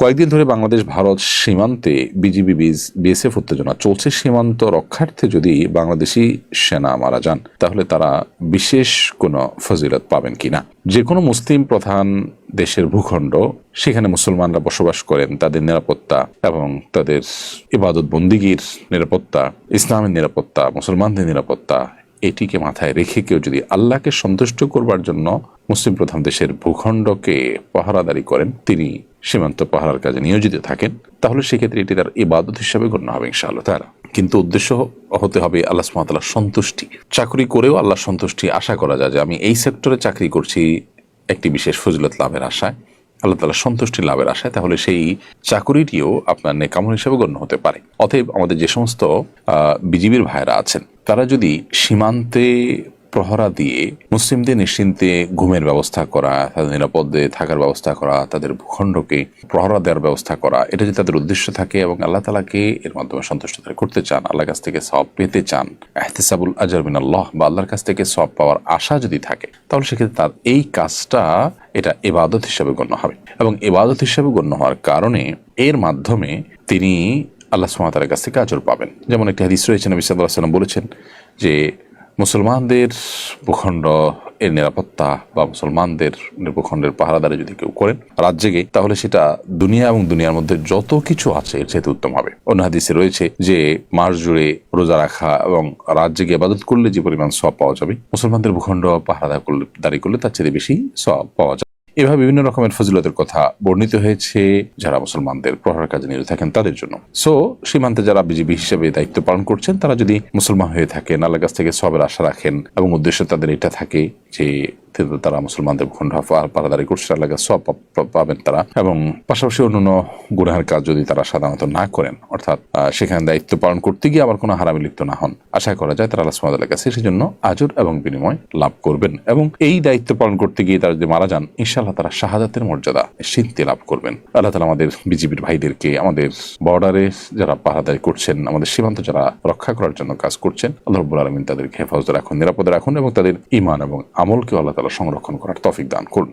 কয়েকদিন ধরে বাংলাদেশ, ভারত সীমান্তে বিজিবি বিএসএফ উত্তেজনা। চলছে সীমান্ত রক্ষার্থে যদি বাংলাদেশি সেনা মারা যান, তাহলে তারা বিশেষ কোনো ফজিলত পাবেন কিনা? যে কোনো মুসলিম প্রধান দেশের ভূখণ্ড, সেখানে মুসলমানরা বসবাস করেন, তাদের নিরাপত্তা এবং তাদের ইবাদত বন্দিগির নিরাপত্তা, ইসলামের নিরাপত্তা, মুসলমানদের নিরাপত্তা, এটিকে মাথায় রেখে কেউ যদি আল্লাহকে সন্তুষ্ট করবার জন্য মুসলিম প্রধান দেশের ভূখণ্ডকে পাহারাদারি করেন, তিনি সীমান্ত পাহারার কাজে নিয়োজিত থাকেন, তাহলে সেক্ষেত্রে এটি তার ইবাদত হিসাবে গণ্য হবে ইনশাআল্লাহ তারা কিন্তু উদ্দেশ্য হতে হবে আল্লাহ সুমাতাল্লাহ সন্তুষ্টি। চাকরি করেও আল্লাহ সন্তুষ্টি আশা করা যায় যে আমি এই সেক্টরে চাকরি করছি, একটি বিশেষ ফজিলত লাভের আশায়। আল্লাহ তালা সন্তুষ্টি লাভের আশায়, তাহলে সেই চাকুরিটিও আপনার নেকামল হিসেবে গণ্য হতে পারে। অতএব আমাদের যে সমস্ত বিজিবির ভাইরা আছেন, তারা যদি সীমান্তে প্রহরা দিয়ে মুসলিমদের নিশ্চিন্তে ঘুমের ব্যবস্থা করা, তাদের নিরাপদে থাকার ব্যবস্থা করা, তাদের ভূখণ্ডকে প্রহরা দেওয়ার ব্যবস্থা করা, এটা যদি তাদের উদ্দেশ্য থাকে এবং আল্লাহ তালাকে এর মাধ্যমে সন্তুষ্ট করতে চান, আল্লাহর কাছ থেকে সব পেতে চান, এহতেসাবুল আজরবিন আল্লাহ বা আল্লাহর কাছ থেকে সব পাওয়ার আশা যদি থাকে, তাহলে সেক্ষেত্রে তার এই কাজটা এটা এবাদত হিসাবে গণ্য হবে এবং এবাদত হিসাবে গণ্য হওয়ার কারণে এর মাধ্যমে তিনি আল্লাহ সুমাতার কাছ থেকে আজর পাবেন। যেমন একটি হাদিস রয়েছে, নবী সাল্লাহ সাল্লাম বলেছেন যে মুসলমানদের ভূখণ্ড এর নিরাপত্তা বা মুসলমানদের ভূখণ্ডের পাহারাদারে যদি কেউ করেন রাজ্যে জেগে, তাহলে সেটা দুনিয়া এবং দুনিয়ার মধ্যে যত কিছু আছে এর চাইতে উত্তম হবে। অন্য হাদিসে রয়েছে যে, মাস জুড়ে রোজা রাখা এবং রাজ্যে গিয়ে আবাদত করলে যে পরিমাণ সব পাওয়া যাবে, মুসলমানদের ভূখণ্ড পাহারাদার করলে দাঁড়িয়ে করলে তার চেয়ে বেশি সব পাওয়া যাবে। এভাবে বিভিন্ন রকমের ফজিলতের কথা বর্ণিত হয়েছে যারা মুসলমানদের প্রহার কাজে নিয়োজিত থাকেন তাদের জন্য। সো সীমান্তে যারা বিজিবি হিসেবে দায়িত্ব পালন করছেন, তারা যদি মুসলমান হয়ে থাকেন আল্লাহ কাছ থেকে সবের আশা রাখেন এবং উদ্দেশ্য তাদের এটা থাকে যে তারা মুসলমানদের ভূখণ্ড পাহারাদারি করছে আল্লাহ সব পাবেন তারা। এবং পাশাপাশি অন্যান্য গুনাহের কাজ যদি তারা সাধারণত না করেন, অর্থাৎ সেখানে দায়িত্ব পালন করতে গিয়ে আবার কোনো হারামি লিপ্ত না হন, আশা করা যায় তারা আল্লাহ সুমাদের কাছে সেজন্য আজর এবং বিনিময় লাভ করবেন। এবং এই দায়িত্ব পালন করতে গিয়ে তারা যদি মারা যান, ইনশাআল্লাহ তারা শাহাদাতের মর্যাদা নিশ্চিন্তে লাভ করবেন। আল্লাহ তালা আমাদের বিজিবির ভাইদেরকে, আমাদের বর্ডারে যারা পাহারাদারি করছেন, আমাদের সীমান্ত যারা রক্ষা করার জন্য কাজ করছেন, আল্লাহ আলমিন তাদেরকে হেফাজতে রাখুন, নিরাপদে রাখুন এবং তাদের ইমান এবং আমলকে আল্লাহ তালা সংরক্ষণ করার তফিক দান করুন।